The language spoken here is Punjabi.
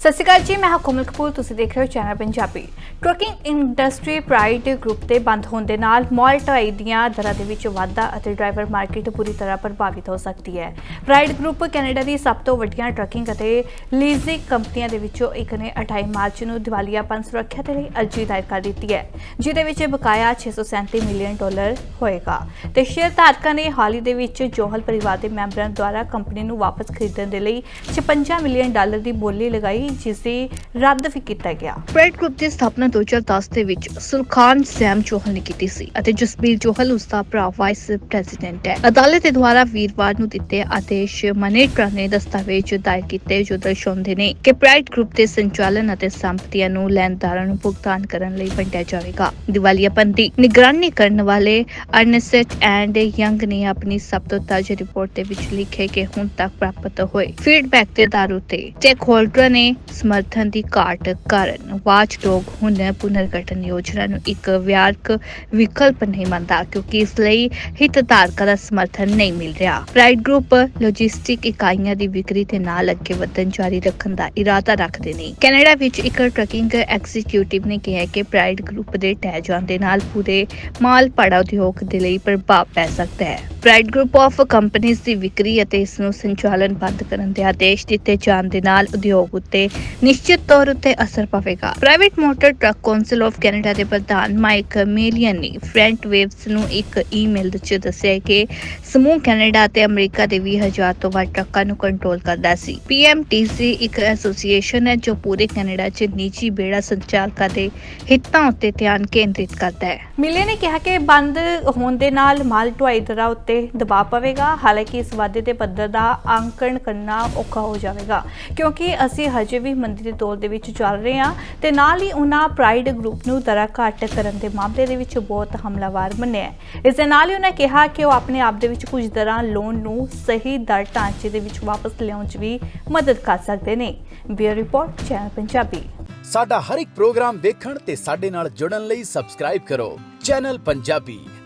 ਸਤਿ ਸ਼੍ਰੀ ਅਕਾਲ ਜੀ, ਮੈਂ ਹਾਂ ਕੋਮਲ ਕਪੂਰ, ਤੁਸੀਂ ਦੇਖ ਰਹੇ ਹੋ channel Punjabi. Trucking industry pride group ਦੇ ਬੰਦ ਹੋਣ ਦੇ ਨਾਲ ਮਾਲ ਢਾਈ ਦੀਆਂ ਦਰਾਂ ਦੇ ਵਿੱਚ ਵਾਧਾ ਅਤੇ ਡਰਾਈਵਰ ਮਾਰਕੀਟ ਬੁਰੀ ਤਰ੍ਹਾਂ ਪ੍ਰਭਾਵਿਤ ਹੋ ਸਕਦੀ ਹੈ। ਪ੍ਰਾਈਡ ਗਰੁੱਪ ਕੈਨੇਡਾ ਦੀ ਸਭ ਤੋਂ ਵੱਡੀਆਂ ਟਰੱਕਿੰਗ ਅਤੇ ਲੀਜ਼ਿੰਗ ਕੰਪਨੀਆਂ ਦੇ ਵਿੱਚੋਂ ਇੱਕ ਨੇ 28 ਮਾਰਚ ਨੂੰ ਦਿਵਾਲੀਆਪਨ ਸੁਰੱਖਿਆ ਦੇ ਲਈ ਅਰਜ਼ੀ ਦਾਇਰ ਕਰ ਦਿੱਤੀ ਹੈ, ਜਿਹਦੇ ਵਿੱਚ ਬਕਾਇਆ 637 ਮਿਲੀਅਨ ਡਾਲਰ ਹੋਏਗਾ। ਤੇ ਸ਼ੇਅਰ ਧਾਰਕਾਂ ਨੇ ਹਾਲ ਹੀ ਦੇ ਵਿੱਚ ਜੋਹਲ ਪਰਿਵਾਰ ਦੇ ਮੈਂਬਰਾਂ ਦੁਆਰਾ ਕੰਪਨੀ ਨੂੰ ਵਾਪਸ ਖਰੀਦਣ ਦੇ ਲਈ 56 ਮਿਲੀਅਨ ਡਾਲਰ ਦੀ ਬੋਲੀ ਲਗਾਈ ਜਿਸ ਦੀ ਰੱਦ ਵੀ ਕੀਤਾ ਗਿਆ। ਪ੍ਰਾਈਡ ਗਰੁੱਪ ਦੀ ਸਥਾਪਨਾ 2010 ਦੇ ਵਿੱਚ ਸੁਲਖਾਨ ਸੈਮ ਜੋਹਲ ਨੇ ਕੀਤੀ ਸੀ ਅਤੇ ਜਸਬੀਰ ਜੋਹਲ ਉਸ ਦਾ ਭਰਾ ਵਾਈਸ ਪ੍ਰੈਜ਼ੀਡੈਂਟ ਹੈ। ਅਦਾਲਤ ਦੇ ਦੁਆਰਾ ਵੀਰਵਾਰ ਨੂੰ ਦਿੱਤੇ ਆਦੇਸ਼ ਮਨੇਟਰ ਨੇ ਦਸਤਾਵੇਜ਼ ਦਾਇਰ ਕੀਤੇ ਜੋ ਦਰਸਾਉਂਦੇ ਨੇ ਕਿ ਪ੍ਰਾਈਡ ਗਰੁੱਪ ਦੇ ਸੰਚਾਲਨ ਅਤੇ ਸੰਪਤੀਆਂ ਨੂੰ ਲੈਣਦਾਰਾਂ ਨੂੰ ਭੁਗਤਾਨ ਕਰਨ ਲਈ ਵੰਡਿਆ ਜਾਵੇਗਾ। ਦਿਵਾਲੀਆਪਨ ਦੀ ਨਿਗਰਾਨੀ ਕਰਨ ਵਾਲੇ ਅਰਨਸਟ ਐਂਡ ਯੰਗ ਨੇ ਆਪਣੀ ਸਭ ਤੋਂ ਤਾਜ਼ਾ ਰਿਪੋਰਟ ਦੇ ਵਿੱਚ ਲਿਖਿਆ ਕਿ ਹੁਣ ਤੱਕ ਪ੍ਰਾਪਤ ਹੋਏ ਫੀਡਬੈਕ ਦੇ ਆਧਾਰ ਉਤੇ ਸਟੇਕ ਹੋਲਡਰਾਂ ਨੇ ਸਮਰਥਨ ਦੀ ਘਾਟ ਕਾਰਨ ਵਾਚਡੌਗ ਹੁਣ ਪੁਨਰਗਠਨ ਯੋਜਨਾ ਨੂੰ ਇੱਕ ਵਿਆਰਕ ਵਿਕਲਪ ਨਹੀਂ ਮੰਨਦਾ ਕਿਉਂਕਿ ਇਸ ਲਈ ਹਿੱਤਧਾਰਕਾਂ ਦਾ ਸਮਰਥਨ ਨਹੀਂ ਮਿਲ ਰਿਹਾ। ਪ੍ਰਾਈਡ ਗਰੁੱਪ ਲੌਜਿਸਟਿਕ ਇਕਾਈਆਂ ਦੀ ਵਿਕਰੀ ਦੇ ਨਾਲ ਅੱਗੇ ਵਧਣ ਜਾਰੀ ਰੱਖਣ ਦਾ ਇਰਾਦਾ ਰੱਖਦੇ ਨੇ। ਕੈਨੇਡਾ ਵਿੱਚ ਇੱਕ ਟਰੱਕਿੰਗ ਐਗਜ਼ੀਕਿਊਟਿਵ ਨੇ ਕਿਹਾ ਕਿ ਪ੍ਰਾਈਡ ਗਰੁੱਪ ਦੇ ਟਹਿ ਜਾਣ ਦੇ ਨਾਲ ਪੂਰੇ ਮਾਲ ਭਾੜਾ ਉਦਯੋਗ ਦੇ ਲਈ ਪ੍ਰਭਾਵ ਪੈ ਸਕਦਾ ਹੈ। ਪ੍ਰਾਈਡ ਗਰੁੱਪ ਆਫ ਕੰਪਨੀਆਂ ਦੀ ਵਿਕਰੀ ਅਤੇ ਇਸ ਨੂੰ ਸੰਚਾਲਨ ਬੰਦ ਕਰਨ ਦੇ ਆਦੇਸ਼ ਦਿੱਤੇ ਜਾਣ ਦੇ ਨਾਲ ਉਦਯੋਗ ਉੱਤੇ ਨਿਸ਼ਚਿਤ ਤੌਰ ਉੱਤੇ ਅਸਰ ਪਵੇਗਾ। Private motor truck council of Canada ਦੇ ਪ੍ਰਧਾਨ ਮਾਈਕ ਮੇਲੀਅਨ ਨੇ ਫਰੈਂਟ ਵੇਵਸ ਨੂੰ ਇੱਕ ਈਮੇਲ ਵਿੱਚ ਦੱਸਿਆ ਕਿ ਸਮੂਹ ਕੈਨੇਡਾ ਅਤੇ ਅਮਰੀਕਾ ਦੇ 20000 ਤੋਂ ਵੱਧ ਟਰੱਕਾਂ ਨੂੰ ਕੰਟਰੋਲ ਕਰਦਾ ਸੀ। PMTC ਇੱਕ ਐਸੋਸੀਏਸ਼ਨ ਹੈ ਜੋ ਪੂਰੇ ਕੈਨੇਡਾ 'ਚ ਨਿੱਜੀ ਬੇੜਾ ਸੰਚਾਲਕਾਂ ਦੇ ਹਿੱਤਾਂ ਉੱਤੇ ਧਿਆਨ ਕੇਂਦਰਿਤ ਕਰਦਾ ਹੈ। ਮਿਲੇ ਨੇ ਕਿਹਾ ਕਿ ਬੰਦ ਹੋਣ ਦੇ ਨਾਲ ਮਾਲ ਢੁਆਈ ਦਰਾਂ ਉੱਤੇ ਦਬਾਅ ਪਵੇਗਾ। ਹਾਲਾਂਕਿ ਇਸ ਵਾਧੇ ਦੇ ਪੱਧਰ ਦਾ ਅੰਕਣ ਕਰਨਾ ਔਖਾ ਹੋ ਜਾਵੇਗਾ, ਕਿਉਂਕਿ ਅਸੀਂ ਹਜੇ ਵੀ ਮੰਦੀ ਦੇ ਦੌਰ ਦੇ ਵਿੱਚ ਚੱਲ ਰਹੇ ਹਾਂ ਤੇ ਨਾਲ ਹੀ ਉਹਨਾਂ ਪ੍ਰਾਈਡ ਗਰੁੱਪ ਨੂੰ ਦਰਾਂ ਘੱਟ ਕਰਨ ਦੇ ਮਾਮਲੇ ਦੇ ਵਿੱਚ ਬਹੁਤ ਹਮਲਾਵਰ ਮੰਨਿਆ ਹੈ। ਇਸ ਦੇ ਨਾਲ ਹੀ ਉਹਨਾਂ ਕਿਹਾ ਕਿ ਉਹ ਆਪਣੇ ਆਪ ਦੇ ਵਿੱਚ ਕੁਝ ਦਰਾਂ ਲੋਨ ਨੂੰ ਸਹੀ ਦਰ ਢਾਂਚੇ ਦੇ ਵਿੱਚ ਵਾਪਸ ਲਿਆਉਣ 'ਚ ਵੀ ਮਦਦ ਕਰ ਸਕਦੇ ਨੇ। Bureau report, channel Punjabi. ਸਾਡਾ ਹਰ ਇੱਕ ਪ੍ਰੋਗਰਾਮ ਵੇਖਣ ਤੇ ਸਾਡੇ ਨਾਲ ਜੁੜਨ ਲਈ ਸਬਸਕ੍ਰਾਈਬ ਕਰੋ। ਚੈਨਲ ਪੰਜਾਬੀ